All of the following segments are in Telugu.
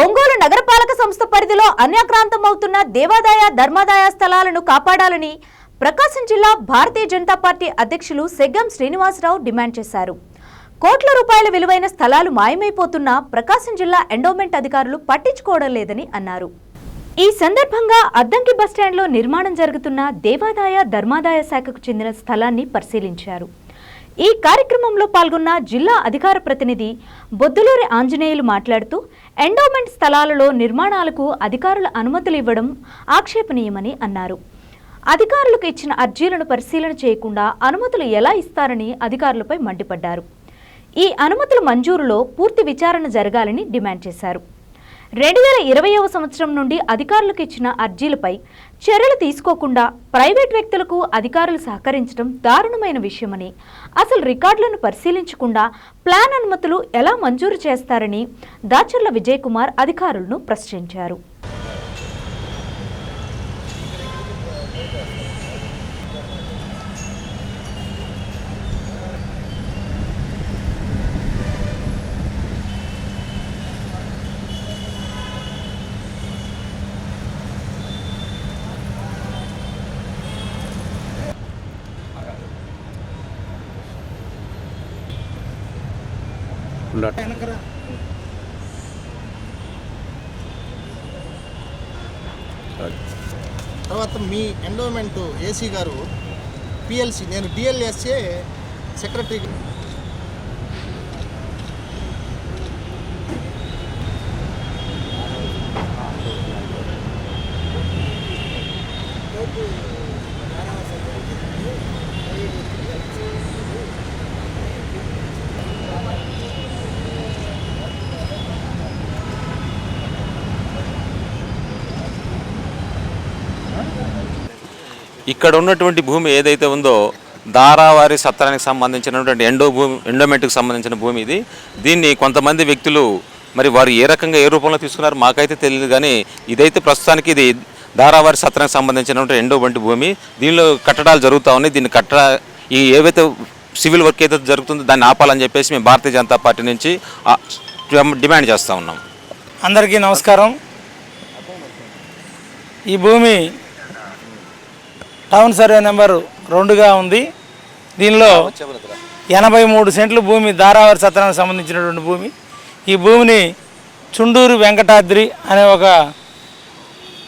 ఒంగోలు నగరపాలక సంస్థ పరిధిలో అన్యాక్రాంతమవుతున్న దేవాదాయ ధర్మాదాయ స్థలాలను కాపాడాలని ప్రకాశం జిల్లా భారతీయ జనతా పార్టీ అధ్యక్షులు సెగ్గం శ్రీనివాసరావు డిమాండ్ చేశారు. కోట్ల రూపాయల విలువైన స్థలాలు మాయమైపోతున్నా ప్రకాశం జిల్లా ఎండోమెంట్ అధికారులు పట్టించుకోవడం లేదని అన్నారు. ఈ సందర్భంగా అద్దంకి బస్టాండ్లో నిర్మాణం జరుగుతున్న దేవాదాయ ధర్మాదాయ శాఖకు చెందిన స్థలాన్ని పరిశీలించారు. ఈ కార్యక్రమంలో పాల్గొన్న జిల్లా అధికార ప్రతినిధి బొద్దులూరి ఆంజనేయులు మాట్లాడుతూ ఎండోమెంట్ స్థలాలలో నిర్మాణాలకు అధికారుల అనుమతులు ఇవ్వడం ఆక్షేపణీయమని అన్నారు. అధికారులకు ఇచ్చిన అర్జీలను పరిశీలన చేయకుండా అనుమతులు ఎలా ఇస్తారని అధికారులపై మండిపడ్డారు. ఈ అనుమతుల మంజూరులో పూర్తి విచారణ జరగాలని డిమాండ్ చేశారు. రెండు వేల ఇరవైవ సంవత్సరం నుండి అధికారులకు ఇచ్చిన అర్జీలపై చర్యలు తీసుకోకుండా ప్రైవేట్ వ్యక్తులకు అధికారులు సహకరించడం దారుణమైన విషయమని అసలు రికార్డులను పరిశీలించకుండా ప్లాన్ అనుమతులు ఎలా మంజూరు చేస్తారని దాచర్ల విజయ్ కుమార్ అధికారులను ప్రశ్నించారు. తర్వాత మీ ఎండోమెంట్ ఏసీ గారు పిఎల్సి నేను డిఎల్ఎస్ఏ సెక్రటరీ ఇక్కడ ఉన్నటువంటి భూమి ఏదైతే ఉందో దారావారి సత్రానికి సంబంధించినటువంటి ఎండో భూమి ఎండోమెంట్కి సంబంధించిన భూమి ఇది. దీన్ని కొంతమంది వ్యక్తులు మరి వారు ఏ రకంగా ఏ రూపంలో తీసుకున్నారు మాకైతే తెలియదు కానీ ఇదైతే ప్రస్తుతానికి ఇది ధారావారి సత్రానికి సంబంధించినటువంటి ఎండో వంటి భూమి. దీనిలో కట్టడాలు జరుగుతూ ఉన్నాయి. దీన్ని కట్ట ఈ ఏవైతే సివిల్ వర్క్ ఏదైతే జరుగుతుందో దాన్ని ఆపాలని చెప్పేసి మేము భారతీయ జనతా పార్టీ నుంచి డిమాండ్ చేస్తూ ఉన్నాం. అందరికీ నమస్కారం. ఈ భూమి టౌన్ సర్వే నెంబర్ రెండుగా ఉంది. దీనిలో ఎనభై మూడు సెంట్లు భూమి ధారావారి సత్రానికి సంబంధించినటువంటి భూమి. ఈ భూమిని చుండూరు వెంకటాద్రి అనే ఒక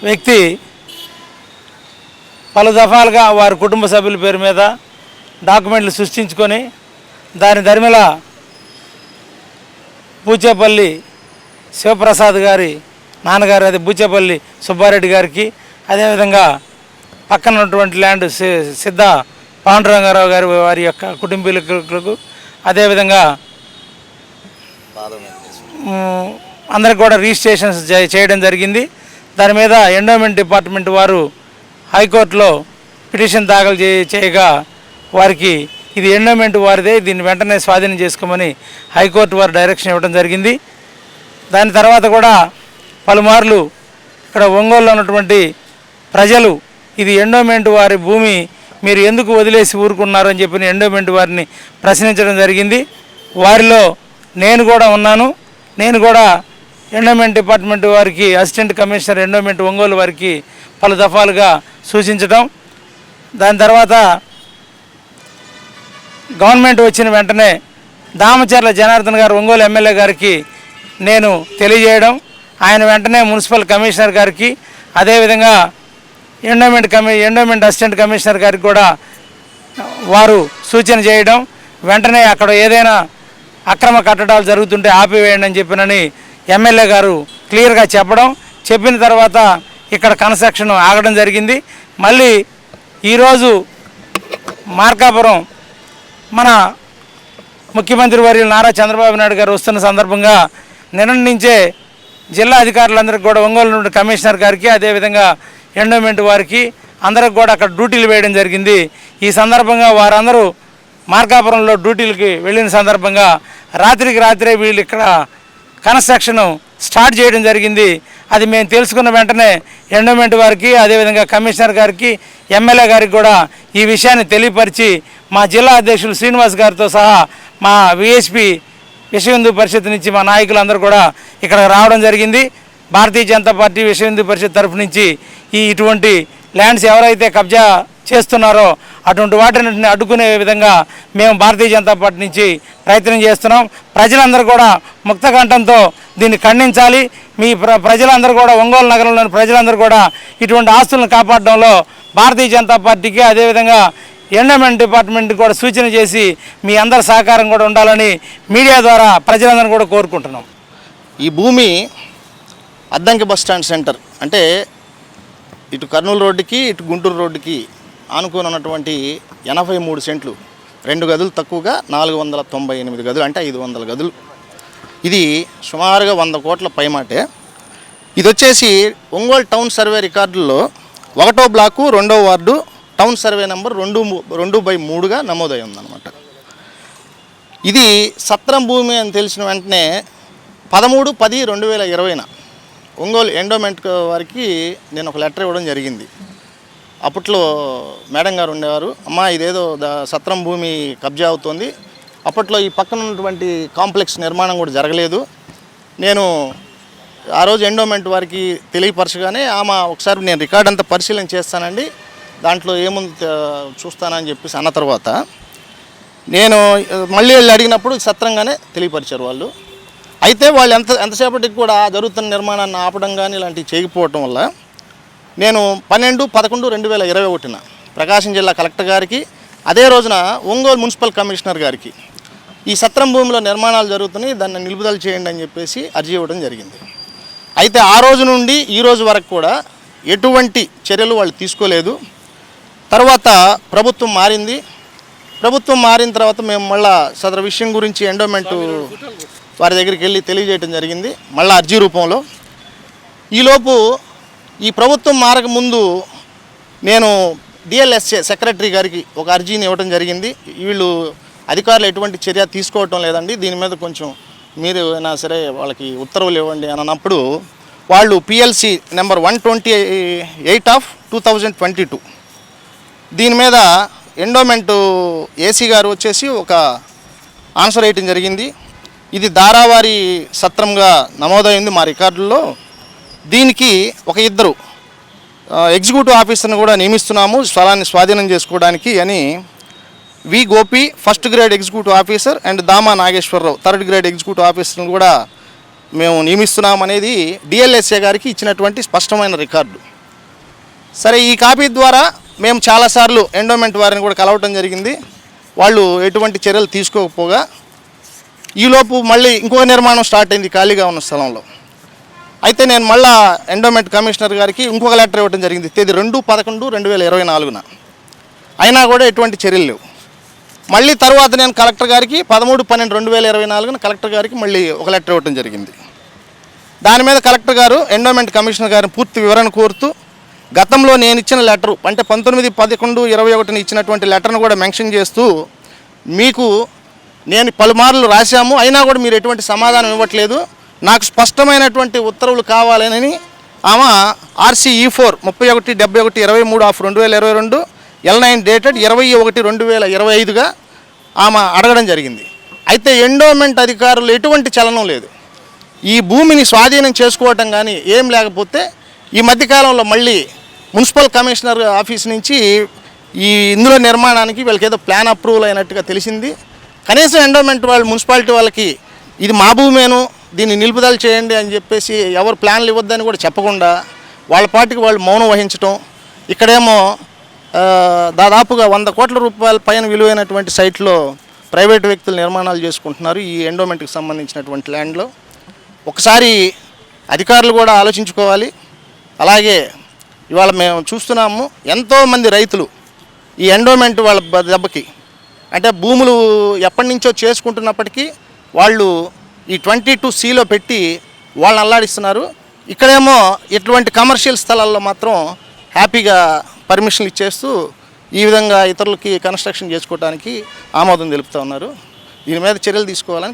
వ్యక్తి పలు దఫాలుగా వారి కుటుంబ సభ్యుల పేరు మీద డాక్యుమెంట్లు సృష్టించుకొని దాని ధర్మిల పూచేపల్లి శివప్రసాద్ గారి నాన్నగారు అదే బూచేపల్లి సుబ్బారెడ్డి గారికి అదేవిధంగా పక్కన ఉన్నటువంటి ల్యాండ్ సి- సిద్ధ పాండురంగారావు గారి వారి యొక్క కుటుంబీకులకు అదేవిధంగా అందరికి కూడా రిజిస్ట్రేషన్స్ చేయడం జరిగింది. దాని మీద ఎండోమెంట్ డిపార్ట్మెంట్ వారు హైకోర్టులో పిటిషన్ దాఖలు చేయగా వారికి ఇది ఎండోమెంట్ వారిదే దీన్ని వెంటనే స్వాధీనం చేసుకోమని హైకోర్టు వారు డైరెక్షన్ ఇవ్వడం జరిగింది. దాని తర్వాత కూడా పలుమార్లు ఇక్కడ ఒంగోలులో ఉన్నటువంటి ప్రజలు ఇది ఎండోమెంట్ వారి భూమి మీరు ఎందుకు వదిలేసి ఊరుకున్నారని చెప్పి ఎండోమెంట్ వారిని ప్రశ్నించడం జరిగింది. వారిలో నేను కూడా ఉన్నాను. నేను కూడా ఎండోమెంట్ డిపార్ట్మెంట్ వారికి అసిస్టెంట్ కమిషనర్ ఎండోమెంట్ ఒంగోలు వారికి పలు దఫాలుగా సూచించడం దాని తర్వాత గవర్నమెంట్ వచ్చిన వెంటనే దామచర్ల జనార్దన్ గారు ఒంగోలు ఎమ్మెల్యే గారికి నేను తెలియజేయడం. ఆయన వెంటనే మున్సిపల్ కమిషనర్ గారికి అదేవిధంగా ఎండోమెంట్ కమి ఎండోమెంట్ అసిస్టెంట్ కమిషనర్ గారికి కూడా వారు సూచన చేయడం వెంటనే అక్కడ ఏదైనా అక్రమ కట్టడాలు జరుగుతుంటే ఆపివేయండి అని చెప్పినని ఎమ్మెల్యే గారు క్లియర్గా చెప్పడం చెప్పిన తర్వాత ఇక్కడ కన్స్ట్రక్షన్ ఆగడం జరిగింది. మళ్ళీ ఈరోజు మార్కాపురం మన ముఖ్యమంత్రి వర్యులు నారా చంద్రబాబు నాయుడు గారు వస్తున్న సందర్భంగా నిన్న నుంచే జిల్లా అధికారులందరికీ కూడా ఒంగోలు నుండి కమిషనర్ గారికి అదేవిధంగా ఎండోమెంట్ వారికి అందరికి కూడా అక్కడ డ్యూటీలు వేయడం జరిగింది. ఈ సందర్భంగా వారందరూ మార్కాపురంలో డ్యూటీలకి వెళ్ళిన సందర్భంగా రాత్రికి రాత్రే వీళ్ళు ఇక్కడ కన్స్ట్రక్షన్ స్టార్ట్ చేయడం జరిగింది. అది మేము తెలుసుకున్న వెంటనే ఎండోమెంట్ వారికి అదేవిధంగా కమిషనర్ గారికి ఎమ్మెల్యే గారికి కూడా ఈ విషయాన్ని తెలియపరిచి మా జిల్లా అధ్యక్షులు శ్రీనివాస్ గారితో సహా మా విఎస్పి విశ్వ హిందూ పరిషత్ నుంచి మా నాయకులందరూ కూడా ఇక్కడ రావడం జరిగింది. భారతీయ జనతా పార్టీ విశ్వ హిందూ పరిషత్ తరఫు నుంచి ఈ ఇటువంటి ల్యాండ్స్ ఎవరైతే కబ్జా చేస్తున్నారో అటువంటి వాటిని అడ్డుకునే విధంగా మేము భారతీయ జనతా పార్టీ నుంచి ప్రయత్నం చేస్తున్నాం. ప్రజలందరూ కూడా ముక్త కంఠంతో దీన్ని ఖండించాలి. మీ ప్ర ప్రజలందరూ కూడా ఒంగోలు నగరంలోని ప్రజలందరూ కూడా ఇటువంటి ఆస్తులను కాపాడడంలో భారతీయ జనతా పార్టీకి అదేవిధంగా ఎండమెంట్ డిపార్ట్మెంట్కి కూడా సూచన చేసి మీ అందరి సహకారం కూడా ఉండాలని మీడియా ద్వారా ప్రజలందరూ కూడా కోరుకుంటున్నాం. ఈ భూమి అద్దంకి బస్ స్టాండ్ సెంటర్. అంటే ఇటు కర్నూలు రోడ్డుకి ఇటు గుంటూరు రోడ్డుకి ఆనుకుని ఉన్నటువంటి ఎనభై మూడు సెంట్లు. రెండు గదులు తక్కువగా నాలుగు వందల తొంభై ఎనిమిది గదులు అంటే ఐదు వందల గదులు. ఇది సుమారుగా వంద కోట్ల పైమాటే. ఇది వచ్చేసి ఒంగోలు టౌన్ సర్వే రికార్డుల్లో ఒకటో బ్లాకు రెండో వార్డు టౌన్ సర్వే నెంబర్ రెండు రెండు బై మూడుగా నమోదై ఉందన్నమాట. ఇది సత్రం భూమి అని తెలిసిన వెంటనే పదమూడు పది రెండు వేల ఇరవైన ఒంగోలు ఎండోమెంట్ వారికి నేను ఒక లెటర్ ఇవ్వడం జరిగింది. అప్పట్లో మేడం గారు ఉండేవారు. అమ్మా ఇదేదో ద సత్రం భూమి కబ్జా అవుతోంది. అప్పట్లో ఈ పక్కన ఉన్నటువంటి కాంప్లెక్స్ నిర్మాణం కూడా జరగలేదు. నేను ఆ రోజు ఎండోమెంట్ వారికి తెలియపరచగానే ఆమె ఒకసారి నేను రికార్డ్ అంతా పరిశీలన చేస్తానండి. దాంట్లో ఏముంది చూస్తానని చెప్పేసి అన్న తర్వాత నేను మళ్ళీ వెళ్ళి అడిగినప్పుడు సత్రంగానే తెలియపరిచారు వాళ్ళు. అయితే వాళ్ళు ఎంత ఎంతసేపటికి కూడా జరుగుతున్న నిర్మాణాన్ని ఆపడం కానీ ఇలాంటివి చేయకపోవటం వల్ల నేను పన్నెండు పదకొండు రెండు వేల ఇరవై ఒకటిన ప్రకాశం జిల్లా కలెక్టర్ గారికి అదే రోజున ఒంగోలు మున్సిపల్ కమిషనర్ గారికి ఈ సత్రం భూమిలో నిర్మాణాలు జరుగుతున్నాయి దాన్ని నిలుపుదల చేయండి అని చెప్పేసి అర్జీ ఇవ్వడం జరిగింది. అయితే ఆ రోజు నుండి ఈ రోజు వరకు కూడా ఎటువంటి చర్యలు వాళ్ళు తీసుకోలేదు. తర్వాత ప్రభుత్వం మారింది. ప్రభుత్వం మారిన తర్వాత మేము మళ్ళా సదరు విషయం గురించి ఎండోమెంటు వారి దగ్గరికి వెళ్ళి తెలియజేయడం జరిగింది. మళ్ళీ అర్జీ రూపంలో. ఈలోపు ఈ ప్రభుత్వం మారక ముందు నేను డిఎల్ఎస్ఏ సెక్రటరీ గారికి ఒక అర్జీని ఇవ్వడం జరిగింది. వీళ్ళు అధికారులు ఎటువంటి చర్య తీసుకోవటం లేదండి. దీని మీద కొంచెం మీరు అయినా సరే వాళ్ళకి ఉత్తర్వులు ఇవ్వండి అని అన్నప్పుడు వాళ్ళు PLC number one twenty eight of two thousand twenty two. దీని మీద ఎండోమెంట్ ఏసీ గారు వచ్చేసి ఒక ఆన్సర్ వేయటం జరిగింది. ఇది ధారావారి సత్రంగా నమోదైంది మా రికార్డుల్లో. దీనికి ఒక ఇద్దరు ఎగ్జిక్యూటివ్ ఆఫీసర్ని కూడా నియమిస్తున్నాము స్థలాన్ని స్వాధీనం చేసుకోవడానికి అని V Gopi first grade executive officer and Dama Nageswara Rao third grade executive ఆఫీసర్ని కూడా మేము నియమిస్తున్నామనేది డిఎల్ఎస్ఏ గారికి ఇచ్చినటువంటి స్పష్టమైన రికార్డు. సరే ఈ కాపీ ద్వారా మేము చాలాసార్లు ఎండోమెంట్ వారిని కూడా కలవటం జరిగింది. వాళ్ళు ఎటువంటి చర్యలు తీసుకోకపోగా ఈలోపు మళ్ళీ ఇంకొక నిర్మాణం స్టార్ట్ అయింది ఖాళీగా ఉన్న స్థలంలో. అయితే నేను మళ్ళా ఎండోమెంట్ కమిషనర్ గారికి ఇంకొక లెటర్ ఇవ్వడం జరిగింది. తేదీ రెండు పదకొండు రెండు వేల ఇరవై నాలుగున. అయినా కూడా ఎటువంటి చర్యలు లేవు. మళ్ళీ తర్వాత నేను కలెక్టర్ గారికి పదమూడు పన్నెండు రెండు వేల ఇరవై నాలుగున కలెక్టర్ గారికి మళ్ళీ ఒక లెటర్ ఇవ్వడం జరిగింది. దాని మీద కలెక్టర్ గారు ఎండోమెంట్ కమిషనర్ గారిని పూర్తి వివరణ కోరుతూ గతంలో నేను ఇచ్చిన లెటరు అంటే పంతొమ్మిది పదకొండు ఇరవై ఒకటిని ఇచ్చినటువంటి లెటర్ను కూడా మెన్షన్ చేస్తూ మీకు నేను పలుమార్లు రాశాము అయినా కూడా మీరు ఎటువంటి సమాధానం ఇవ్వట్లేదు. నాకు స్పష్టమైనటువంటి ఉత్తర్వులు కావాలని ఆమె ఆర్సీఈ ఫోర్ ముప్పై ఒకటి డెబ్బై ఒకటి ఇరవై మూడు ఆఫ్ రెండు వేల ఇరవై రెండు ఎల్ నైన్ డేటెడ్ ఇరవై ఒకటి రెండు వేల ఇరవై ఐదుగా ఆమె అడగడం జరిగింది. అయితే ఎండోమెంట్ అధికారులు ఎటువంటి చలనం లేదు. ఈ భూమిని స్వాధీనం చేసుకోవటం కానీ ఏం లేకపోతే ఈ మధ్యకాలంలో మళ్ళీ మున్సిపల్ కమిషనర్ ఆఫీస్ నుంచి ఈ ఇందులో నిర్మాణానికి వీళ్ళకి ఏదో ప్లాన్ అప్రూవల్ అయినట్టుగా తెలిసింది. కనీసం ఎండోమెంట్ వాళ్ళు మున్సిపాలిటీ వాళ్ళకి ఇది మా భూమేను దీన్ని నిలుపుదల చేయండి అని చెప్పేసి ఎవరు ప్లాన్లు ఇవ్వద్దని కూడా చెప్పకుండా వాళ్ళ పాటికి వాళ్ళు మౌనం వహించటం. ఇక్కడేమో దాదాపుగా వంద కోట్ల రూపాయల పైన విలువైనటువంటి సైట్లో ప్రైవేట్ వ్యక్తులు నిర్మాణాలు చేసుకుంటున్నారు ఈ ఎండోమెంట్కి సంబంధించినటువంటి ల్యాండ్లో. ఒకసారి అధికారులు కూడా ఆలోచించుకోవాలి. అలాగే ఇవాళ మేము చూస్తున్నాము ఎంతోమంది రైతులు ఈ ఎండోమెంట్ వాళ్ళ దెబ్బకి అంటే భూములు ఎప్పటి నుంచో చేసుకుంటున్నప్పటికీ వాళ్ళు ఈ ట్వంటీ టూ సీలో పెట్టి వాళ్ళని అల్లాడిస్తున్నారు. ఇక్కడేమో ఇటువంటి కమర్షియల్ స్థలాల్లో మాత్రం హ్యాపీగా పర్మిషన్లు ఇచ్చేస్తూ ఈ విధంగా ఇతరులకి కన్స్ట్రక్షన్ చేసుకోవడానికి ఆమోదం తెలుపుతూ ఉన్నారు. దీని మీద చర్యలు తీసుకోవాలని